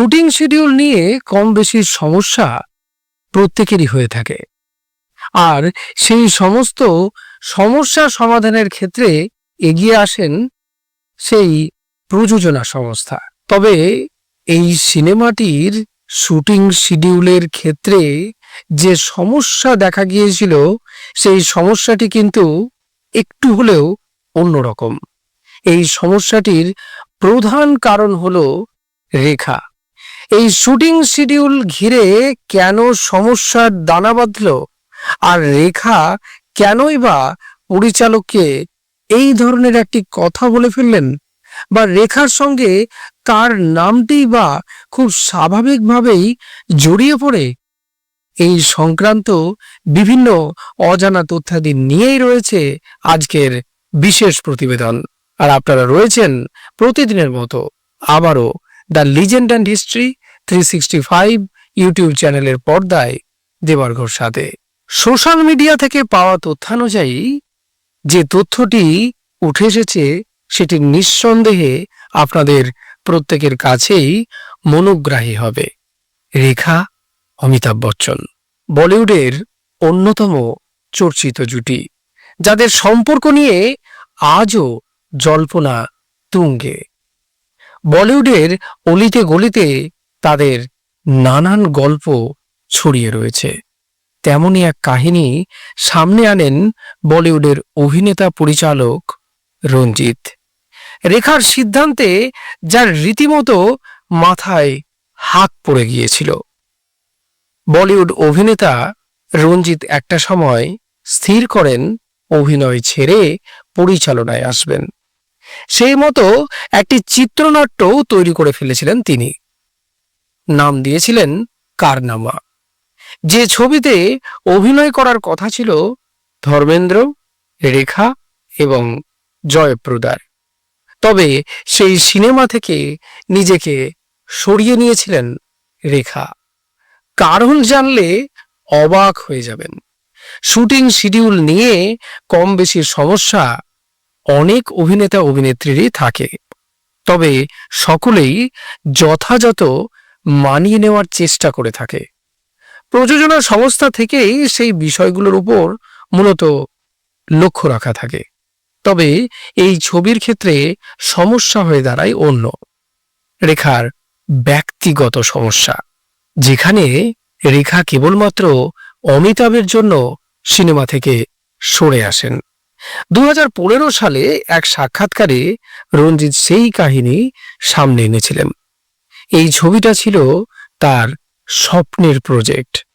Shooting schedule নিয়ে কম বেশি সমস্যা প্রত্যেকেরই হয়ে থাকে। আর সেই সমস্ত সমস্যা সমাধানের ক্ষেত্রে এগিয়ে আসেন সেই প্রযোজনা সংস্থা। তবে এই সিনেমাটির শুটিং শিডিউলের ক্ষেত্রে যে সমস্যা দেখা গিয়েছিল, সেই সমস্যাটি কিন্তু একটু হলেও অন্যরকম। এই সমস্যাটির প্রধান কারণ হলো রেখা। এই শুটিং শিডিউল ঘিরে কেন সমস্যার দানা বাঁধল? আর রেখা কেনই বা পরিচালককে এই ধরনের একটি কথা বলে ফেললেন? বা রেখার সঙ্গে তার নামটি বা খুব স্বাভাবিকভাবেই জড়িয়ে পড়ে? এই সংক্রান্ত বিভিন্ন অজানা তথ্যাদি নিয়েই রয়েছে আজকের বিশেষ প্রতিবেদন। আর আপনারা রয়েছেন প্রতিদিনের মতো। আবারও the legend and history YouTube চ্যানেলের পর্দায় দেবার্ঘর সাথে। সোশ্যাল মিডিয়া থেকে পাওয়া তথ্যানুযায়ী যে তথ্যটি উঠে এসেছে, সেটি নিঃসন্দেহে আপনাদের প্রত্যেকের কাছেই মনোগ্রাহী হবে। রেখা, অমিতাভ বচ্চন, বলিউডের অন্যতম চর্চিত জুটি, যাদের সম্পর্ক নিয়ে আজও জল্পনা তুঙ্গে। বলিউডের অলিতে গলিতে তাদের নানান গল্প ছড়িয়ে রয়েছে। তেমনই এক কাহিনী সামনে আনেন বলিউডের অভিনেতা পরিচালক রঞ্জিত। রেখার সিদ্ধান্তে যার রীতিমতো মাথায় হাক পড়ে গিয়েছিল। বলিউড অভিনেতা রঞ্জিত একটা সময় স্থির করেন অভিনয় ছেড়ে পরিচালনায় আসবেন। সেই মতো একটি চিত্রনাট্যও তৈরি করে ফেলেছিলেন তিনি। নাম দিয়েছিলেন কারনামা। যে ছবিতে অভিনয় করার কথা ছিল ধর্মেন্দ্র, রেখা এবং জয়প্রদার। তবে সেই সিনেমা থেকে নিজেকে সরিয়ে নিয়েছিলেন রেখা। কারণ জানলে অবাক হয়ে যাবেন। শুটিং শিডিউল নিয়ে কম বেশি সমস্যা অনেক অভিনেতা অভিনেত্রীরই থাকে। তবে সকলেই যথাযথ মানিয়ে নেওয়ার চেষ্টা করে থাকে। প্রযোজনা সংস্থা থেকেই সেই বিষয়গুলোর উপর মূলত লক্ষ্য রাখা থাকে। তবে এই ছবির ক্ষেত্রে সমস্যা হয়ে দাঁড়ায় অন্য, রেখার ব্যক্তিগত সমস্যা, যেখানে রেখা কেবলমাত্র অমিতাভের জন্য সিনেমা থেকে সরে আসেন। দু হাজার পনেরো সালে এক সাক্ষাৎকারে রঞ্জিত সেই কাহিনী সামনে এনেছিলেন। এই ছবিটা ছিল তার স্বপ্নের প্রজেক্ট।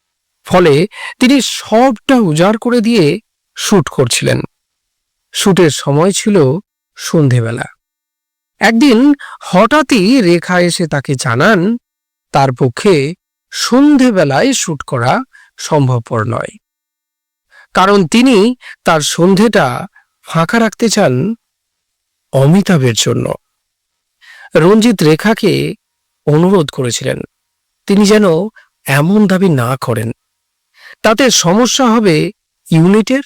ফলে তিনি সবটা উজাড় করে দিয়ে শ্যুট করছিলেন। শুটের সময় ছিল সন্ধেবেলা। একদিন হঠাৎই রেখা এসে তাকে জানান, তার পক্ষে সন্ধেবেলায় শুট করা সম্ভবপর নয়। কারণ তিনি তার সন্ধেটা ফাঁকা রাখতে চান অমিতাভের জন্য। রঞ্জিত রেখাকে অনুরোধ করেছিলেন। তিনি যেন এমন দাবি না করেন। তাতে সমস্যা হবে ইউনিটের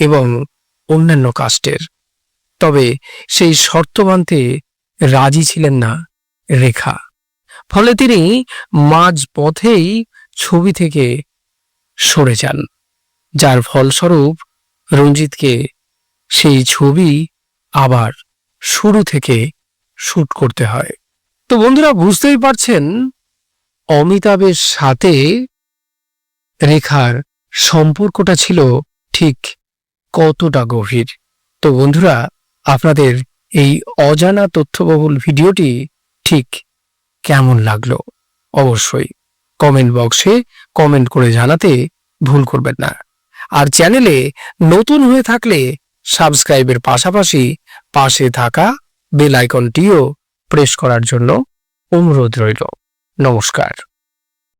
এবং অন্যান্য কাস্টের। তবে সেই শর্ত মানতে রাজি ছিলেন না রেখা। ফলে তিনি মাঝ পথেই ছবি থেকে সরে যান। যার ফলস্বরূপ রঞ্জিতকে সেই ছবি আবার শুরু থেকে শুট করতে হয়। তো বন্ধুরা বুঝতেই পারছেন, অমিতাভের সাথে রেখার সম্পর্কটা ছিল ঠিক কতটা গভীর। তো বন্ধুরা, আপনাদের এই অজানা তথ্যবহুল ভিডিওটি ঠিক কেমন লাগল? অবশ্যই কমেন্ট বক্সে কমেন্ট করে জানাতে ভুল করবেন না। আর চ্যানেলে নতুন হয়ে থাকলে সাবস্ক্রাইবের পাশাপাশি পাশে থাকা বেল আইকনটিও প্রেস করার জন্য অনুরোধ রইল। নমস্কার।